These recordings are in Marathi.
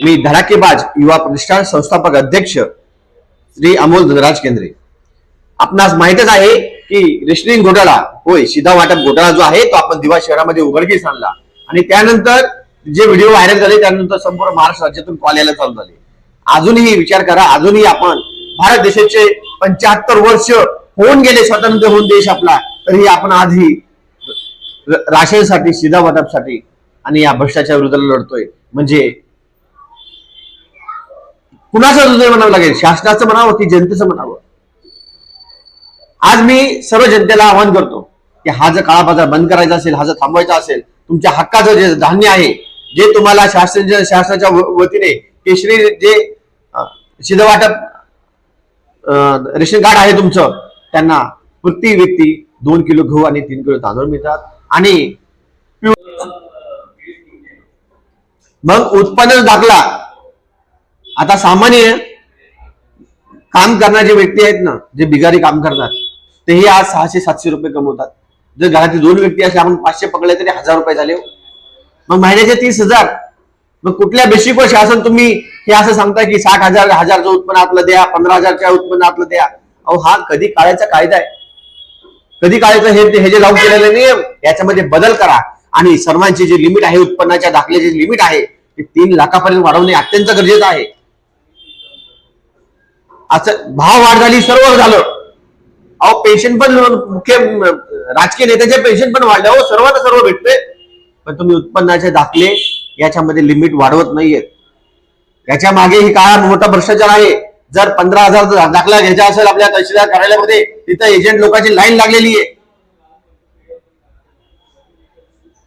मी धडाकेबाज युवा प्रतिष्ठान संस्थापक अध्यक्ष श्री अमोल धनराज केंद्रे. आपणास माहितच आहे की रेशनिंग घोटाळा होय शिधा वाटप घोटाळा जो आहे तो आपण दिवा शहरामध्ये उघडकीस आणला. आणि त्यानंतर जे व्हिडिओ व्हायरल झाले त्यानंतर संपूर्ण महाराष्ट्र राज्यातून कॉल यायला चालू झाले. अजूनही विचार करा अजूनही आपण भारत देशाचे पंच्याहत्तर वर्ष होऊन गेले स्वतंत्र होऊन देश आपला तरी आपण आजही राशनसाठी शिधा वाटपसाठी आणि या भ्रष्टाचार विरुद्ध लढतोय. म्हणजे कुणाचं हृदय म्हणावं लागेल? शासनाचं म्हणावं की जनतेचं म्हणावं? आज मी सर्व जनतेला आवाहन करतो की हा जर काळा बाजार बंद करायचा असेल हा जर थांबवायचा असेल तुमच्या हक्काचं जे धान्य आहे जे तुम्हाला शासन शासनाच्या वतीने केशरी जे अं, शिधवाटप रेशन कार्ड आहे तुमचं त्यांना प्रति व्यक्ती दोन किलो गहू आणि तीन किलो तांदूळ मिळतात. आणि मग उत्पन्न दाखला आता सामान्य काम करणारे व्यक्ती आहेत ना जे बिगारी काम करतात तेही आज सहाशे सातशे रुपये कमवतात. जर घरातील दोन व्यक्ती असे आपण पाचशे पकडले तरी हजार रुपये झाले हो. मग महिन्याचे तीस हजार. मग कुठल्या बेसिकवर शासन तुम्ही हे असं सांगता की साठ हजार हजारचं उत्पन्न आपलं द्या पंधरा हजारच्या उत्पन्न आपलं द्या. अहो हा कधी काळाचा कायदा आहे. कधी काळाचं हे हे जे लागू केलेले नियम याच्यामध्ये बदल करा. आणि सर्वांची जी लिमिट आहे उत्पन्नाच्या दाखल्याची लिमिट आहे ते तीन लाखापर्यंत वाढवणे अत्यंत गरजेचं आहे. असं भाव वाढ झाली सर्व झालं. अहो पेन्शन पण मुख्य राजकीय नेत्याचे पेन्शन पण वाढले. हो सर्वांना सर्व भेटते पण तुम्ही उत्पन्नाचे दाखले याच्यामध्ये लिमिट वाढवत नाहीयेत. याच्या मागे ही काळा मोठा भ्रष्टाचार आहे. जर पंधरा हजार दाखला घ्यायचा असेल आपल्या तहसीलदार कार्यालयामध्ये तिथं एजंट लोकांची लाईन लागलेली आहे.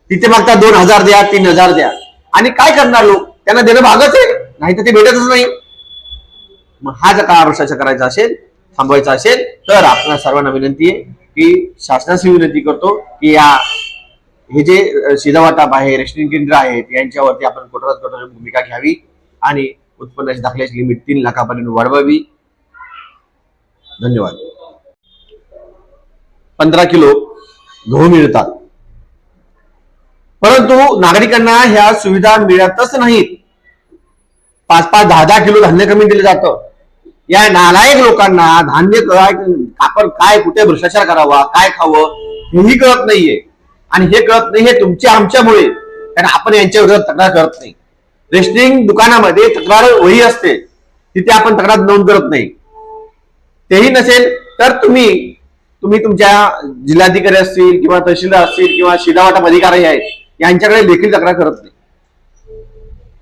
तिथे मागता दोन हजार द्या तीन हजार द्या. आणि काय करणार लोक? त्यांना देणं भागच आहे. नाही तर ते भेटतच नाही. मग हा जर काळा भ्रष्टाचार करायचा असेल थांबवायचा असेल तर आपल्या सर्वांना विनंती आहे की शासनाची विनंती करतो की या हे जे अ, आहे रेशनिंग केंद्र आहेत यांच्यावरती आपण कठोरात कठोर भूमिका घ्यावी आणि उत्पन्नाची दाखल्याची लिमिट तीन लाखापर्यंत वाढवावी. धन्यवाद. पंधरा किलो गहू मिळतात. परंतु नागरिकांना ह्या सुविधा मिळतच नाहीत. पाच पाच दहा दहा किलो धान्य कमी दिलं जातं. या नालायक लोकांना धान्य काय आपण काय कुठे भ्रष्टाचार करावा काय खावं हेही कळत नाहीये. आणि हे कळत नाही हे तुमच्या आमच्यामुळे. कारण आपण यांच्या विरोधात तक्रार करत नाही. रेशनिंग दुकानामध्ये तक्रार वही असते. तिथे आपण तक्रार नोंद करत नाही. तेही नसेल तर तुम्ही तुम्ही तुमच्या जिल्हाधिकारी असतील किंवा तहसीलदार असतील किंवा शिदावाटप अधिकारी आहेत यांच्याकडे देखील तक्रार करत नाही.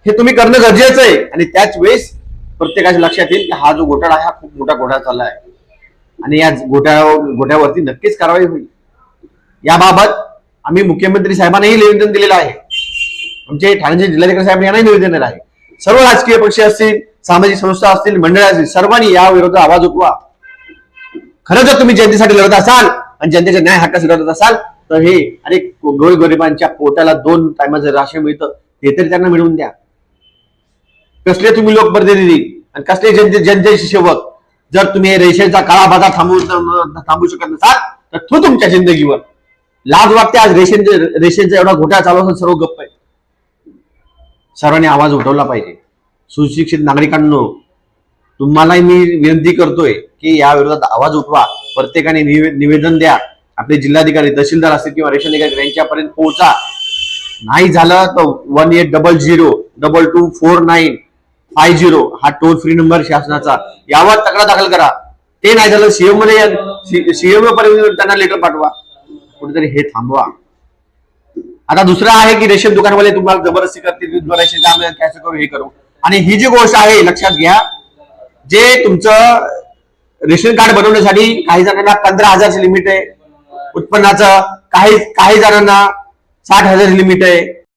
हे तुम्ही करणं गरजेचं आहे. आणि त्याच वेळेस प्रत्येकाच्या लक्षात येईल की हा जो घोटाळा आहे हा खूप मोठा घोटाळा चालला आहे. आणि या घोटाळ्या घोट्यावरती नक्कीच कारवाई होईल. याबाबत आम्ही मुख्यमंत्री साहेबांनाही निवेदन दिलेलं आहे. आमचे ठाण्याचे जिल्हाधिकारी साहेब यांनाही निवेदन दिलेलं आहे. सर्व राजकीय पक्ष असतील सामाजिक संस्था असतील मंडळ असतील सर्वांनी या विरोधात आवाज उठवा. खरं जर तुम्ही जनतेसाठी लढत असाल आणि जनतेच्या न्याय हक्कासाठी लढत असाल तर हे अरे गोरगरिबांच्या पोटाला दोन टायमाचं राशन मिळतं ते तरी त्यांना मिळवून द्या. कसले तुम्ही लोकप्रतिनिधी आणि कसले जनते जनतेचे सेवक? जर तुम्ही रेषेचा काळा बाजार थांबवू थांबवू शकत नसाल तर तो तुमच्या जिंदगीवर. लाज वाटते आज रेशनचे रेशनचा एवढा घोटाळा चालू असून सर्व गप्प आहे सर्वांनी आवाज उठवला पाहिजे. सुशिक्षित नागरिकांनो तुम्हालाही मी विनंती करतोय की या विरोधात आवाज उठवा. प्रत्येकाने निवेदन द्या. आपले जिल्हाधिकारी तहसीलदार असतील किंवा रेशन अधिकारी यांच्यापर्यंत पोहोचा. नाही झालं तर one eight double zero double two four nine five zero हा टोल फ्री नंबर शासनाचा. यावर तक्रार दाखल करा. ते नाही झालं सीएममध्ये सीएम पर्यंत त्यांना लेटर पाठवा. कुठेतरी हे थांबवा. आता दुसरं आहे की रेशन दुकानवाले तुम्हाला जबरदस्ती करतील कॅश करू हे करू. आणि ही जी गोष्ट आहे लक्षात घ्या जे तुमचं रेशन कार्ड बनवण्यासाठी काही जणांना पंधरा हजारचं लिमिट आहे. उत्पन्नाचं काही काही जणांना साठ हजार लिमिट आहे.